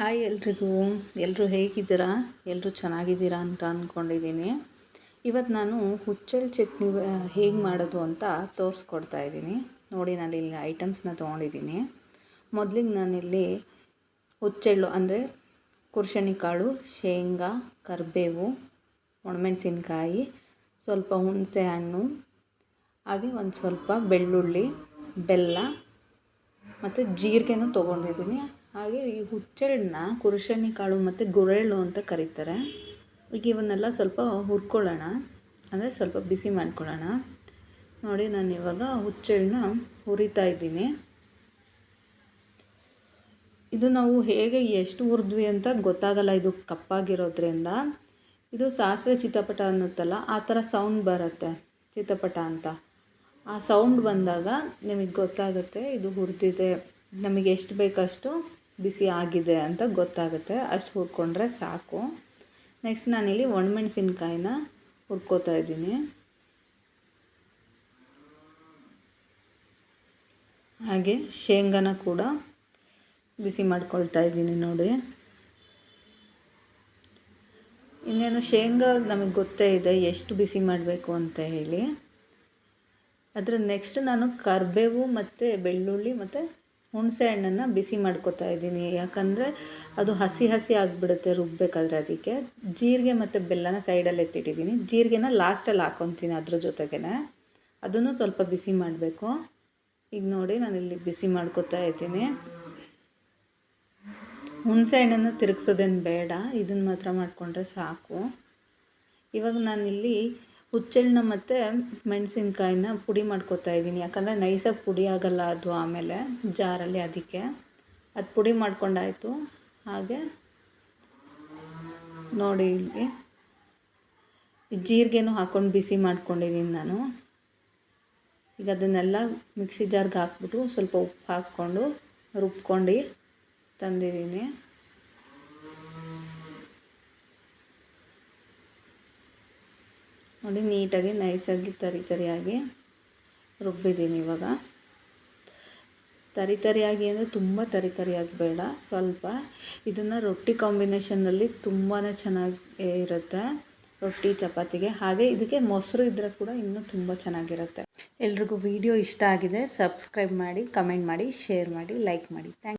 Hi ಎಲ್ರಿಗೂ. ಎಲ್ಲರೂ ಹೇಗಿದ್ದೀರಾ? ಎಲ್ಲರೂ ಚೆನ್ನಾಗಿದ್ದೀರಾ ಅಂತ ಅಂದ್ಕೊಂಡಿದ್ದೀನಿ ಇವತ್ತು ನಾನು ಹುಚ್ಚೆಳ್ಳು ಚಟ್ನಿ ಹೇಗೆ ಮಾಡೋದು ಅಂತ ತೋರಿಸ್ಕೊಡ್ತಾ ಇದ್ದೀನಿ. ನೋಡಿ ನಾನು ಇಲ್ಲಿ ಐಟಮ್ಸ್ನ ತೊಗೊಂಡಿದ್ದೀನಿ. ಮೊದಲಿಗೆ ನಾನಿಲ್ಲಿ ಹುಚ್ಚೆಳ್ಳು, ಅಂದರೆ ಕುರ್ಶಣಿ ಕಾಳು ಶೇಂಗಾ, ಕರಿಬೇವು, ಒಣಮೆಣಸಿನ್ಕಾಯಿ, ಸ್ವಲ್ಪ ಹುಣಸೆ ಹಣ್ಣು, ಹಾಗೆ ಒಂದು ಸ್ವಲ್ಪ ಬೆಳ್ಳುಳ್ಳಿ, ಬೆಲ್ಲ, ಮತ್ತು ಜೀರಿಗೆನೂ ತೊಗೊಂಡಿದ್ದೀನಿ. ಹಾಗೆ ಈ ಹುಚ್ಚೆಳ್ಳನ್ನ ಕುರುಶನಿ ಕಾಳು ಮತ್ತು ಗುರೆಳ್ಳು ಅಂತ ಕರೀತಾರೆ. ಈಗ ಇವನ್ನೆಲ್ಲ ಸ್ವಲ್ಪ ಹುರ್ಕೊಳ್ಳೋಣ. ಅಂದರೆ ಸ್ವಲ್ಪ ಬಿಸಿ ಮಾಡ್ಕೊಳ್ಳೋಣ. ನೋಡಿ, ನಾನು ಇವಾಗ ಹುಚ್ಚೆಳ್ಳನ್ನ ಹುರಿತಾ ಇದ್ದೀನಿ. ಇದು ನಾವು ಹೇಗೆ ಎಷ್ಟು ಹುರಿದ್ವಿ ಅಂತ ಗೊತ್ತಾಗಲ್ಲ. ಇದು ಕಪ್ಪಾಗಿರೋದ್ರಿಂದ. ಇದು ಸಾಸಿವೆ ಚಿತ್ತಪಟ ಅನ್ನುತ್ತಲ್ಲ, ಆ ಥರ ಸೌಂಡ್ ಬರುತ್ತೆ ಚಿತ್ತಪಟ ಅಂತ. ಆ ಸೌಂಡ್ ಬಂದಾಗ ನಿಮಗೆ ಗೊತ್ತಾಗುತ್ತೆ ಇದು ಹುರಿದಿದೆ. ನಮಗೆ ಎಷ್ಟು ಬೇಕಷ್ಟು ಬಿಸಿ ಆಗಿದೆ ಅಂತ ಗೊತ್ತಾಗುತ್ತೆ. ಅಷ್ಟು ಹುರ್ಕೊಂಡ್ರೆ ಸಾಕು. ನೆಕ್ಸ್ಟ್ ನಾನಿಲ್ಲಿ ಒಣಮೆಣ್ಸಿನ್ಕಾಯಿನ ಹುರ್ಕೋತಾ ಇದ್ದೀನಿ. ಹಾಗೆ ಶೇಂಗಾನ ಕೂಡ ಬಿಸಿ ಮಾಡ್ಕೊಳ್ತಾ ಇದ್ದೀನಿ ನೋಡಿ. ಇನ್ನೇನು ಶೇಂಗಾ ನಮಗೆ ಗೊತ್ತೇ ಇದೆ ಎಷ್ಟು ಬಿಸಿ ಮಾಡಬೇಕು ಅಂತ ಹೇಳಿ. ಅದರ ನೆಕ್ಸ್ಟ್ ನಾನು ಕರಿಬೇವು ಮತ್ತು ಬೆಳ್ಳುಳ್ಳಿ ಮತ್ತು ಹುಣಸೆ ಹಣ್ಣನ್ನು ಬಿಸಿ ಮಾಡ್ಕೊತಾ ಇದ್ದೀನಿ. ಯಾಕಂದರೆ ಅದು ಹಸಿ ಹಸಿ ಆಗಿಬಿಡುತ್ತೆ ರುಬ್ಬೇಕಾದ್ರೆ ಅದಕ್ಕೆ. ಜೀರಿಗೆ ಮತ್ತು ಬೆಲ್ಲನ ಸೈಡಲ್ಲಿ ಎತ್ತಿಟ್ಟಿದ್ದೀನಿ. ಜೀರಿಗೆನ ಲಾಸ್ಟಲ್ಲಿ ಹಾಕೊತೀನಿ ಅದ್ರ ಜೊತೆಗೇ ಅದನ್ನು ಸ್ವಲ್ಪ ಬಿಸಿ ಮಾಡಬೇಕು. ಈಗ ನೋಡಿ ನಾನಿಲ್ಲಿ ಬಿಸಿ ಮಾಡ್ಕೊತಾ ಇದ್ದೀನಿ. ಹುಣಸೆ ಹಣ್ಣನ್ನು ತಿರುಗಿಸೋದೇನು ಬೇಡ. ಇದನ್ನು ಮಾತ್ರ ಮಾಡಿಕೊಂಡ್ರೆ ಸಾಕು. ಇವಾಗ ನಾನಿಲ್ಲಿ ಹುಚ್ಚೆಳ್ಳನ್ನ ಮತ್ತು ಮೆಣಸಿನ್ಕಾಯಿನ ಪುಡಿ ಮಾಡ್ಕೊತಾ ಇದ್ದೀನಿ. ಯಾಕಂದರೆ ನೈಸಾಗಿ ಪುಡಿ ಆಗಲ್ಲ ಅದು ಆಮೇಲೆ ಜಾರಲ್ಲಿ ಅದಕ್ಕೆ. ಅದು ಪುಡಿ ಮಾಡ್ಕೊಂಡಾಯಿತು. ಹಾಗೆ ನೋಡಿ ಇಲ್ಲಿ. ಜೀರಿಗೆನೂ ಹಾಕ್ಕೊಂಡು ಬಿಸಿ ಮಾಡ್ಕೊಂಡಿದ್ದೀನಿ ನಾನು. ಈಗ ಅದನ್ನೆಲ್ಲ ಮಿಕ್ಸಿ ಜಾರ್ಗೆ ಹಾಕ್ಬಿಟ್ಟು ಸ್ವಲ್ಪ ಉಪ್ಪು ಹಾಕ್ಕೊಂಡು ರುಬ್ಕೊಂಡು ತಂದಿದ್ದೀನಿ ನೋಡಿ, ನೀಟಾಗಿ, ನೈಸಾಗಿ, ತರಿ ತರಿಯಾಗಿ ರುಬ್ಬಿದ್ದೀನಿ ಇವಾಗ. ತರಿ ತರಿಯಾಗಿ ಅಂದರೆ ತುಂಬ ತರಿ ತರಿಯಾಗಿ ಬೇಡ, ಸ್ವಲ್ಪ. ಇದನ್ನು ರೊಟ್ಟಿ ಕಾಂಬಿನೇಷನಲ್ಲಿ ತುಂಬಾ ಚೆನ್ನಾಗಿ ಇರುತ್ತೆ, ರೊಟ್ಟಿ, ಚಪಾತಿಗೆ. ಹಾಗೆ ಇದಕ್ಕೆ ಮೊಸರು ಇದ್ದರೆ ಕೂಡ ಇನ್ನೂ ತುಂಬ ಚೆನ್ನಾಗಿರುತ್ತೆ. ಎಲ್ರಿಗೂ ವಿಡಿಯೋ ಇಷ್ಟ ಆಗಿದೆ, ಸಬ್ಸ್ಕ್ರೈಬ್ ಮಾಡಿ, ಕಮೆಂಟ್ ಮಾಡಿ, ಶೇರ್ ಮಾಡಿ, ಲೈಕ್ ಮಾಡಿ. ಥ್ಯಾಂಕ್